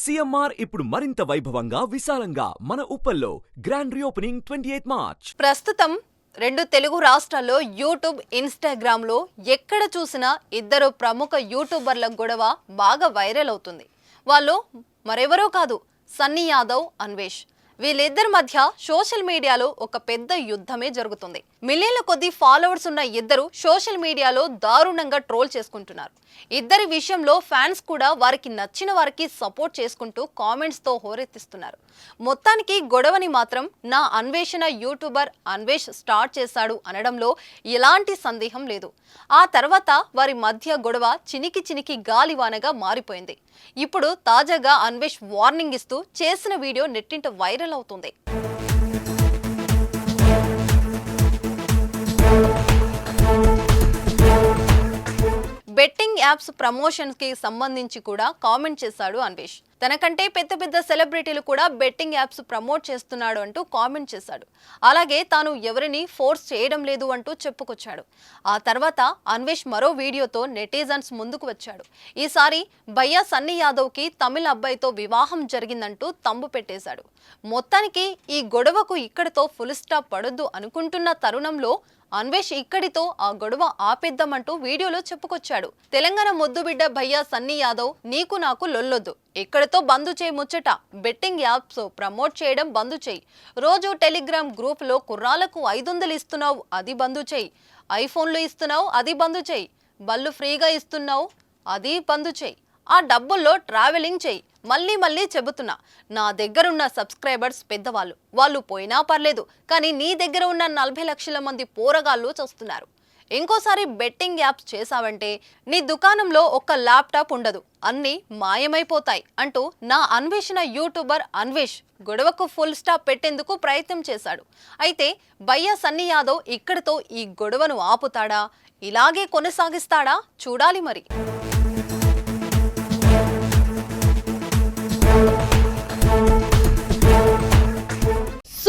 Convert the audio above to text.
CMR ఇప్పుడు మరింత వైభవంగా విశాలంగా మన ఉప్పల్లో grand reopening twenty eighth March. ప్రస్తుతం రెండు తెలుగు రాష్ట్రాల్లో యూట్యూబ్ ఇన్స్టాగ్రామ్లో ఎక్కడ చూసినా ఇద్దరు ప్రముఖ యూట్యూబర్ల గొడవ బాగా వైరల్ అవుతుంది. వాళ్ళు మరెవరో కాదు సన్నీ యాదవ్ అన్వేష్. వీళ్ళిద్దరి మధ్య సోషల్ మీడియాలో ఒక పెద్ద యుద్ధమే జరుగుతుంది. మిలియన్ల కొద్ది ఫాలోవర్స్ ఉన్న ఇద్దరు సోషల్ మీడియాలో దారుణంగా ట్రోల్ చేసుకుంటున్నారు. ఇద్దరి విషయంలో ఫ్యాన్స్ కూడా వారికి నచ్చిన వారికి సపోర్ట్ చేసుకుంటూ కామెంట్స్తో హోరెత్తిస్తున్నారు. మొత్తానికి గొడవని మాత్రం నా అన్వేషణ యూట్యూబర్ అన్వేష్ స్టార్ట్ చేశాడు అనడంలో ఎలాంటి సందేహం లేదు. ఆ తర్వాత వారి మధ్య గొడవ చినికి చినికి గాలివానగా మారిపోయింది. ఇప్పుడు తాజాగా అన్వేష్ వార్నింగ్ ఇస్తూ చేసిన వీడియో నెట్టింట వైరల్ అవుతుంది బెట్టింగ్ యాప్స్ ప్రమోషన్కి సంబంధించి కూడా కామెంట్ చేశాడు అన్వేష్. తనకంటే పెద్ద పెద్ద సెలబ్రిటీలు కూడా బెట్టింగ్ యాప్స్ ప్రమోట్ చేస్తున్నాడు అంటూ కామెంట్ చేశాడు. అలాగే తాను ఎవరిని ఫోర్స్ చేయడం లేదు అంటూ చెప్పుకొచ్చాడు. ఆ తర్వాత అన్వేష్ మరో వీడియోతో నెటిజన్స్ ముందుకు వచ్చాడు. ఈసారి భయ్యా సన్నీ యాదవ్కి తమిళ అబ్బాయితో వివాహం జరిగిందంటూ తంబు పెట్టేశాడు. మొత్తానికి ఈ గొడవకు ఇక్కడితో ఫుల్ స్టాప్ పడొద్దు అనుకుంటున్న తరుణంలో అన్వేష్ ఇక్కడితో ఆ గొడవ ఆపేద్దామంటూ వీడియోలో చెప్పుకొచ్చాడు. తెలంగాణ మొద్దుబిడ్డ భయ్యా సన్నీ యాదవ్ నీకు నాకు లొల్లొద్దు. ఇక్కడతో బంద్ చేయి ముచ్చట? బెట్టింగ్ యాప్స్ ప్రమోట్ చేయడం బంద్ చేయి. రోజు టెలిగ్రామ్ గ్రూప్లో కుర్రాలకు ఐదు వందలు ఇస్తున్నావు అది బంద్ చేయి. ఐఫోన్లు ఇస్తున్నావు అది బంద్ చేయి. బళ్ళు ఫ్రీగా ఇస్తున్నావు అది బంద్ చేయి. ఆ డబ్బుల్లో ట్రావెలింగ్ చేయి. మళ్ళీ మళ్ళీ చెబుతున్నా నా దగ్గరున్న సబ్స్క్రైబర్స్ పెద్దవాళ్ళు వాళ్ళు పోయినా పర్లేదు కానీ నీ దగ్గర ఉన్న నలభై లక్షల మంది పోరగాళ్ళు చూస్తున్నారు. ఇంకోసారి బెట్టింగ్ యాప్స్ చేశావంటే నీ దుకాణంలో ఒక్క ల్యాప్టాప్ ఉండదు. అన్నీ మాయమైపోతాయి అంటూ నా అన్వేషణ యూట్యూబర్ అన్వేష్ గొడవకు ఫుల్ స్టాప్ పెట్టేందుకు ప్రయత్నం చేశాడు. అయితే భయ్యా సన్నీ యాదవ్ ఇక్కడితో ఈ గొడవను ఆపుతాడా? ఇలాగే కొనసాగిస్తాడా? చూడాలి మరి.